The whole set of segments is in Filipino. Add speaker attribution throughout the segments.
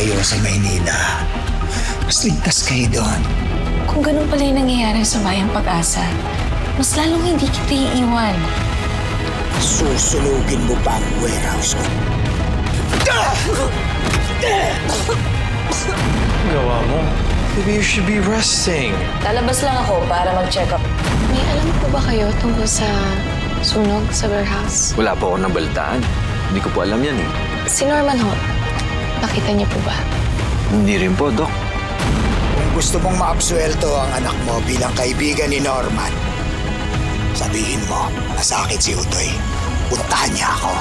Speaker 1: kayo sa Maynila. Mas ligtas kayo doon.
Speaker 2: Kung ganun pala yung nangyayari sa bayang pag-asa, mas lalong hindi kita iiwan.
Speaker 1: Susulugin mo pa ang warehouse ko.
Speaker 3: Gawa mo. Maybe you should be resting.
Speaker 2: Lalabas lang ako para mag-check up. May alam po ba kayo tungkol sa sunog sa warehouse?
Speaker 3: Wala po ako nabalitaan. Hindi ko po alam yan eh.
Speaker 2: Si Norman ho, nakita niyo po ba?
Speaker 3: Hindi rin po, Dok.
Speaker 1: Kung gusto mong maabsuelto ang anak mo bilang kaibigan ni Norman, sabihin mo, nasakit si Utoy. Puntahan niya ako.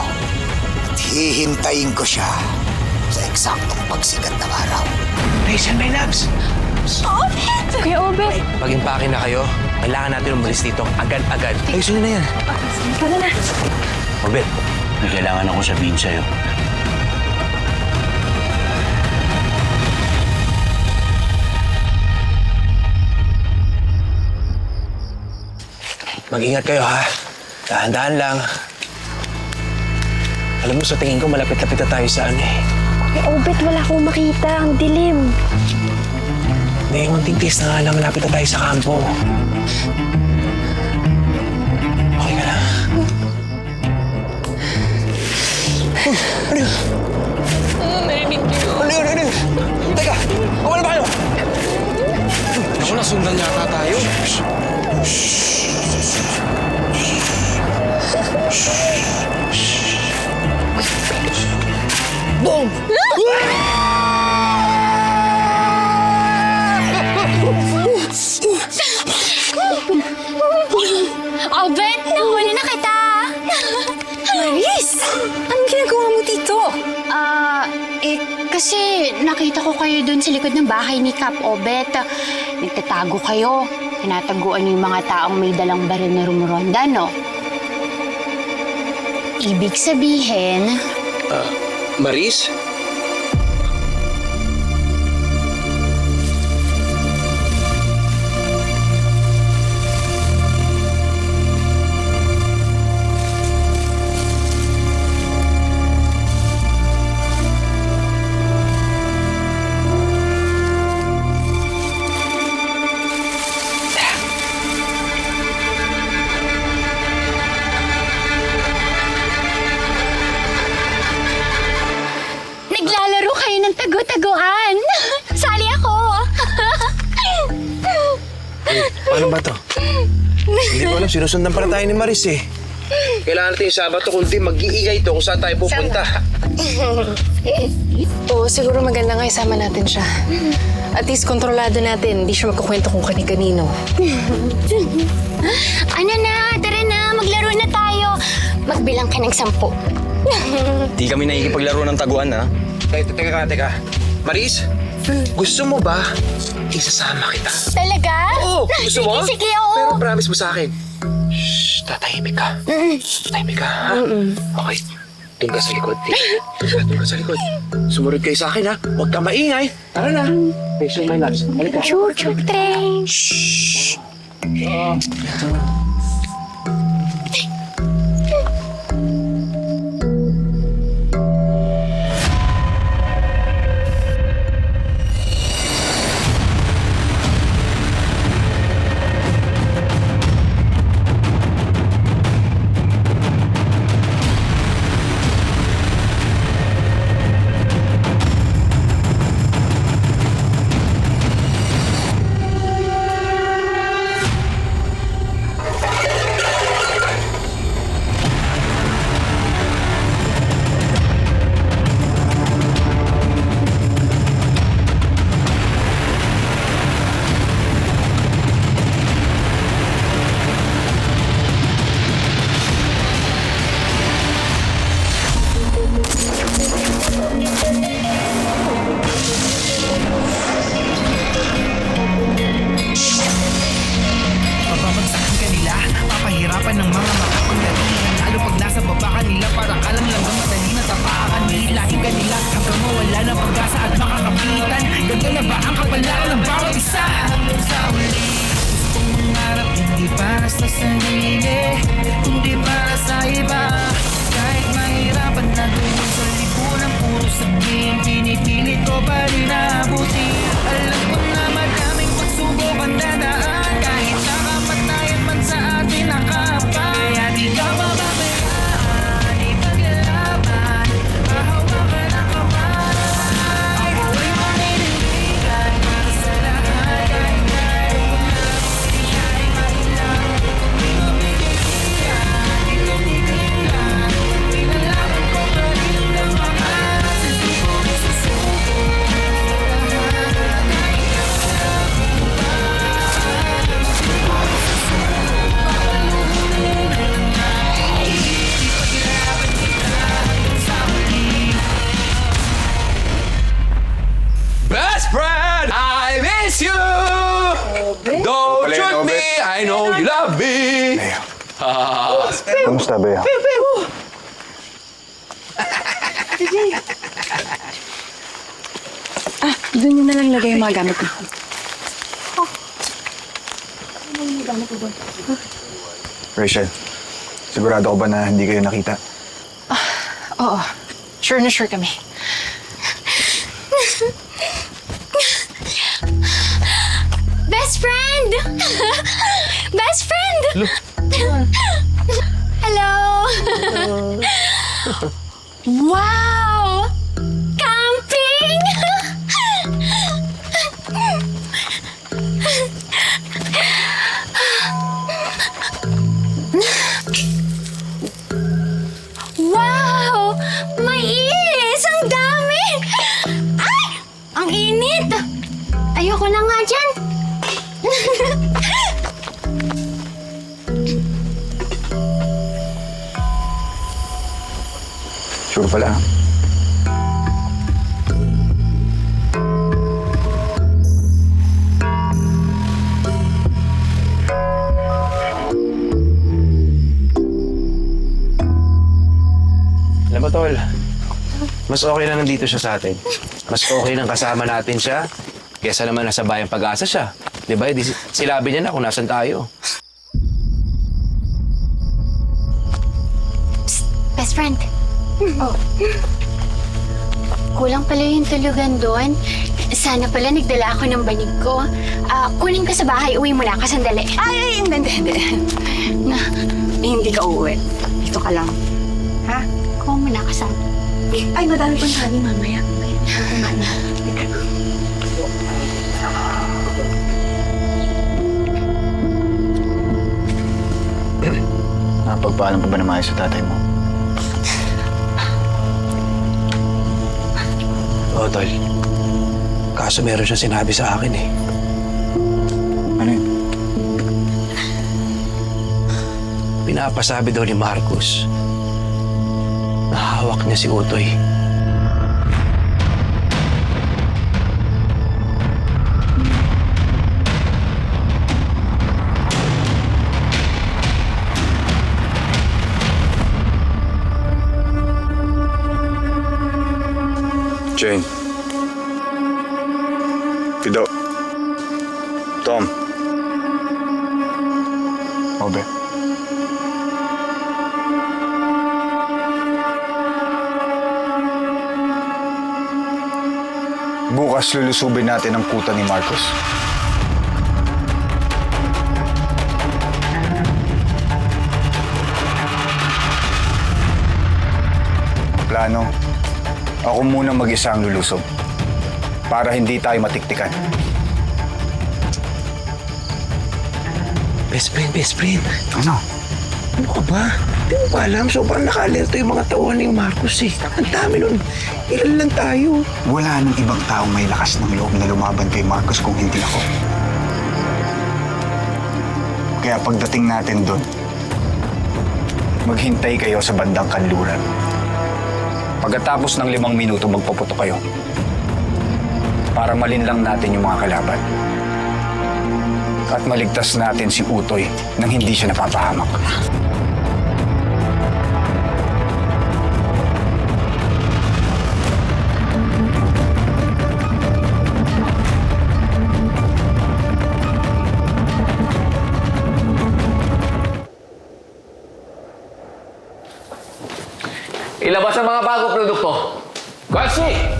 Speaker 1: At hihintayin ko siya sa eksaktong pagsikat ng araw.
Speaker 3: Rachel, my loves!
Speaker 2: Kuya Obet!
Speaker 3: Mag-impake na kayo. Kailangan natin umalis dito agad-agad. Ayusin na yan.
Speaker 2: Tara na.
Speaker 3: Obet,
Speaker 4: May kailangan akong sabihin sa'yo.
Speaker 3: Mag-ingat kayo ha. Dahan-dahan lang. Alam mo, sa tingin ko malapit-lapit na tayo sa ano eh.
Speaker 5: Kuya Obet, wala akong makita. Ang dilim.
Speaker 3: Hindi, yung tingtis na nga lang malapit na tayo sa kampo. Okay ka lang. Oh, ano yun?
Speaker 2: Narinig niyo.
Speaker 3: Ano yun? Ano yun? Teka! Kumala ba kayo? Ako na, sundan yata tayo.
Speaker 5: Obet, nahuli na kita! Maris! Anong ginagawa mo dito? Ah, eh, kasi nakita ko kayo dun sa likod ng bahay ni Cap Obet. Nagtatago kayo. Tinataguan niyo yung mga taong may dalang baril na rumuronda, no? Ibig sabihin,
Speaker 3: Maris?
Speaker 5: Tagu-taguan. Sali ako.
Speaker 3: Paano ba to? Hindi ko alam, sinusundan pala tayo ni Maris eh. Kailangan natin yung Sabato kundi mag-iigay ito kung saan tayo pupunta.
Speaker 2: Oo, siguro maganda nga isama natin siya. At least kontrolado natin, hindi siya magkukwento kung kani-kanino.
Speaker 5: ano na, tara na, maglaro na tayo. Magbilang ka ng sampu.
Speaker 6: Di kami nakikipaglaro ng taguan, ha?
Speaker 3: Teka, teka ka, teka. Maris, gusto mo ba isasama kita?
Speaker 5: Talaga?
Speaker 3: Oo, gusto mo?
Speaker 5: Sige, sige, oo.
Speaker 3: Pero promise mo sa akin. Shh, tatahimik ka. Tatahimik ka, ha? Okay. Doon ka sa likod. Doon ka, doon ka sa likod. Sumunod kayo sa akin, ha? Huwag ka maingay. Tara na. Patient my loves. Halika.
Speaker 5: Choo-choo train.
Speaker 7: Mababagsakan nila, parang kalang langgam madali na tapakan Hilahin ka nila hanggang mawala ng pag-asa at makakapitan. Ganto na ba ang kapalaran ng bawat isa? Hanggang sa huli, gustong mangarap hindi para sa sarili Hindi para sa iba. Kahit mahirapan na doon sa lipunan Puro sabihin, pinipilit ko pa
Speaker 8: pala Leo.
Speaker 3: Ah,
Speaker 8: Kamusta, Bea?
Speaker 2: Doon nyo na lang lagay yung mga gamit ko.
Speaker 8: Rachel, sigurado ko ba na hindi kayo nakita?
Speaker 2: Oo. Sure na sure kami.
Speaker 5: Best friend! Best friend! Hello! wow!
Speaker 8: Pala.
Speaker 3: alam mo, Tol, mas okay na nandito siya sa atin. Mas okay nang kasama natin siya kesa naman nasa bayang pag-asa siya. Di ba? Silabi niya na kung nasan tayo.
Speaker 5: Best friend. Oh. Kulang pala yung tulugan doon. Sana pala nagdala ako ng banig ko. Ah, kunin ko sa bahay, uwi mo na ako sandali.
Speaker 2: Ay, ay, hindi, hindi, hindi. Na, hindi ka uuwi. Dito ka lang. Ha?
Speaker 5: Kuha mo na ako sa...
Speaker 2: Ay, madami pang kanin mamaya. Kumain na.
Speaker 8: Nakapagpaalam pa ba na maayos sa tatay mo?
Speaker 3: Oo, Tol. Kaso meron siya sinabi sa akin eh.
Speaker 8: Ano yun?
Speaker 3: Pinapasabi daw ni Marcos na hawak niya si Utoy.
Speaker 8: Jane. Pido. Tom. Obe. Bukas lulusubin natin ang kuta ni Marcos. Plano, ako muna mag-isa ang lulusob para hindi tayo matiktikan.
Speaker 3: Best friend, best friend.
Speaker 8: Ano?
Speaker 3: Ano ka ba? Hindi mo ba alam? Sobrang naka-alerto yung mga tauhan ni Marcos eh. Ang dami nun. Ilan lang tayo.
Speaker 1: Wala nang ibang taong may lakas ng loob na lumaban kay Marcos kung hindi ako. Kaya pagdating natin doon, maghintay kayo sa bandang kanluran. Pagkatapos ng limang minuto, magpaputo kayo. Para malinlang natin yung mga kalaban. At maligtas natin si Utoy nang hindi siya napapahamak.
Speaker 6: Ilabas ang mga.
Speaker 3: Kasi!
Speaker 9: Maestro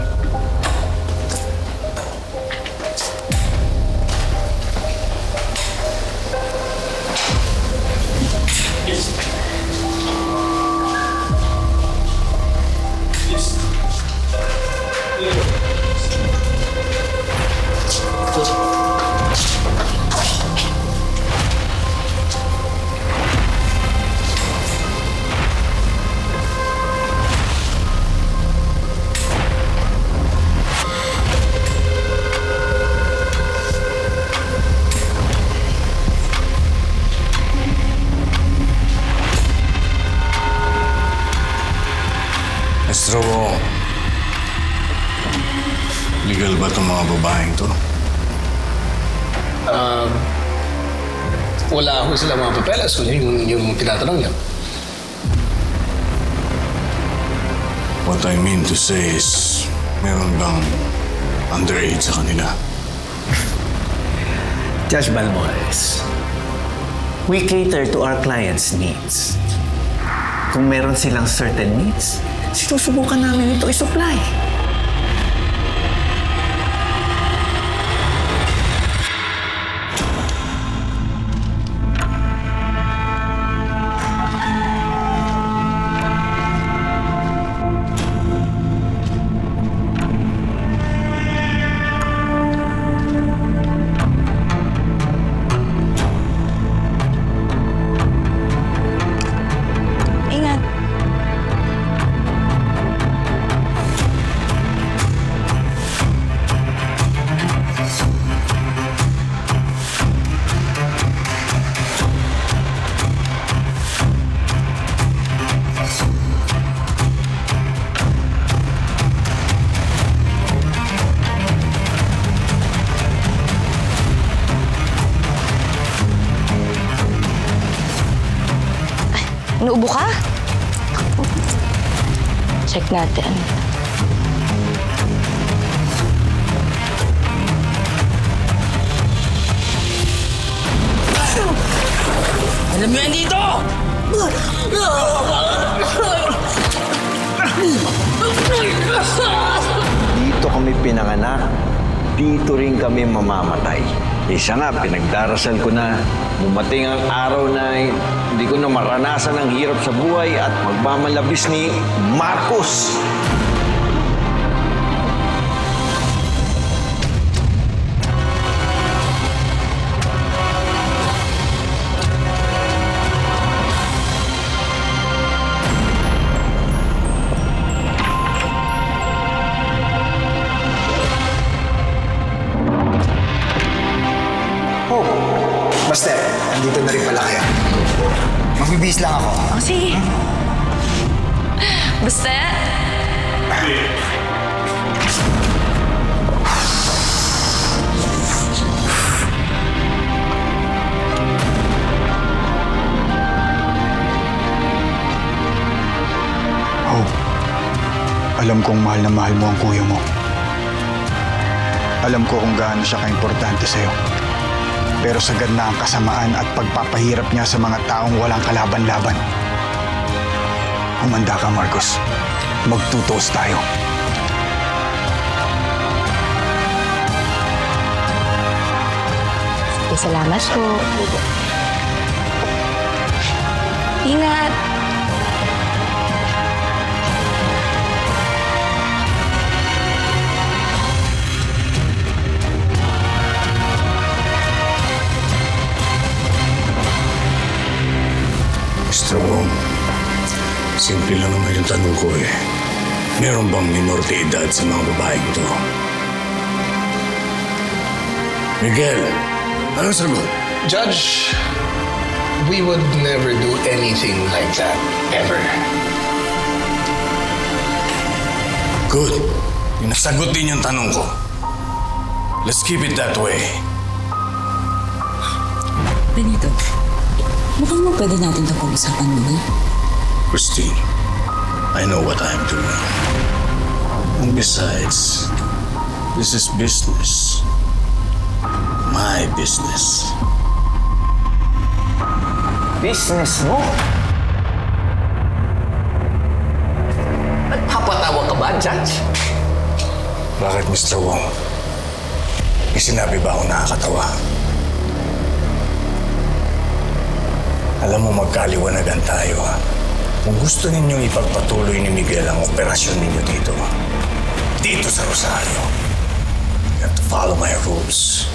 Speaker 9: ko, legal ba itong mga babaeng to?
Speaker 10: wala ho sila mga papeles kung yun yung tinatanong niya.
Speaker 9: What I mean to say is, meron bang underage sa kanila?
Speaker 6: Judge Balmores, we cater to our clients' needs. Kung meron silang certain needs, sinusubukan namin ito i-supply.
Speaker 2: Inuubo ka? Check natin.
Speaker 7: Alam mo yan dito!
Speaker 11: Dito kami pinanganak, dito rin kami mamamatay. Isa nga, pinagdarasal ko na dumating ang araw na hindi ko na maranasan ang hirap sa buhay at magmamalabis ni Marcos.
Speaker 1: Pala kayo. Magbibis lang ako.
Speaker 2: Oh, sige. Basta,
Speaker 8: Hope, alam kong mahal na mahal mo ang kuya mo. Alam ko kung gaano siya kaimportante sa'yo. Pero sagad na ang kasamaan at pagpapahirap niya sa mga taong walang kalaban-laban. Humanda ka, Marcos. Magtutos tayo.
Speaker 2: salamat po. Ingat.
Speaker 9: Mr. Wong, simple lang naman yung tanong ko eh. Meron bang minor de edad sa mga babaeng to? Miguel, anong sagot?
Speaker 10: Judge, we would never do anything like that, ever.
Speaker 9: Good. Nasagot din yung tanong ko. Let's keep it that way.
Speaker 12: Benito, mukhang mo pwede natin ito pag-usapan muna.
Speaker 9: Christine, I know what I'm doing. And besides, this is business. My business.
Speaker 6: Business mo? Nagpapatawa ka ba, Judge?
Speaker 9: Bakit, Mr. Wong? May sinabi ba ako nakakatawa? Alam mo, magkaliwanagan tayo, ha? Kung gusto ninyong ipagpatuloy ni Miguel ang operasyon ninyo dito, dito sa Rosario, you have to follow my rules.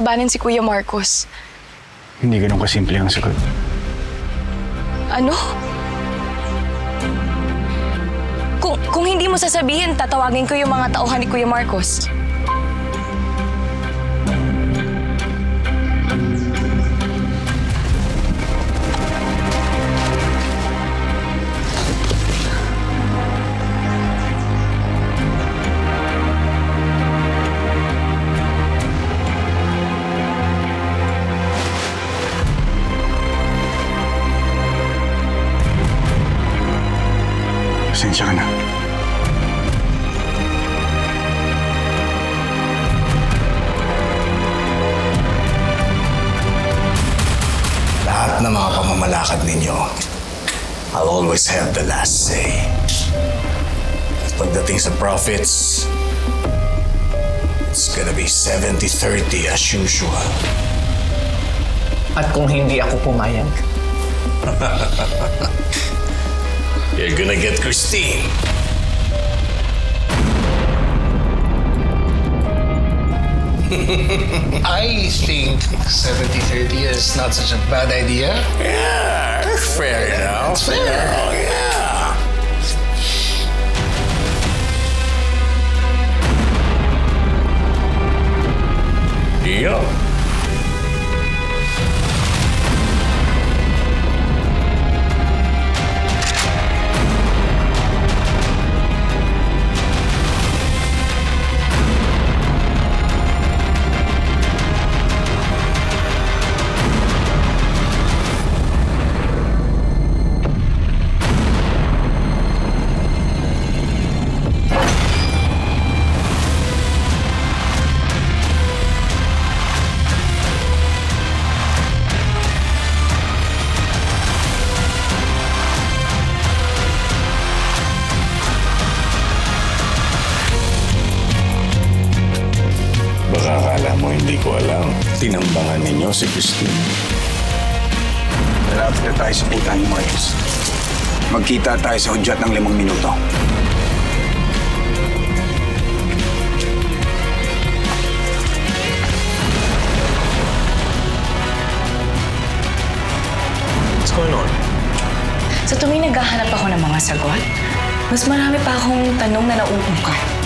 Speaker 12: Kalabanin si Kuya Marcos?
Speaker 8: Hindi ganun kasimple ang sagot.
Speaker 12: Ano? Kung, kung hindi mo sasabihin, tatawagin ko yung mga tauhan ni Kuya Marcos.
Speaker 9: Lahat ng mga pamamalakad ninyo, I'll always have the last say. At pagdating sa profits, it's gonna be 70-30 as usual.
Speaker 6: At kung hindi ako pumayag,
Speaker 9: You're gonna get Christine.
Speaker 10: I think 70-30 is not such a bad idea.
Speaker 9: Yeah, fair enough.
Speaker 10: fair.
Speaker 9: yeah. Deal. Ninyo si Christine.
Speaker 8: Na tayo sa puta ni Marcos. Magkita tayo sa hudyat ng limang minuto.
Speaker 6: what's going on?
Speaker 12: Sa tuwing naghahanap ako ng mga sagot, mas marami pa akong tanong na nauungkat.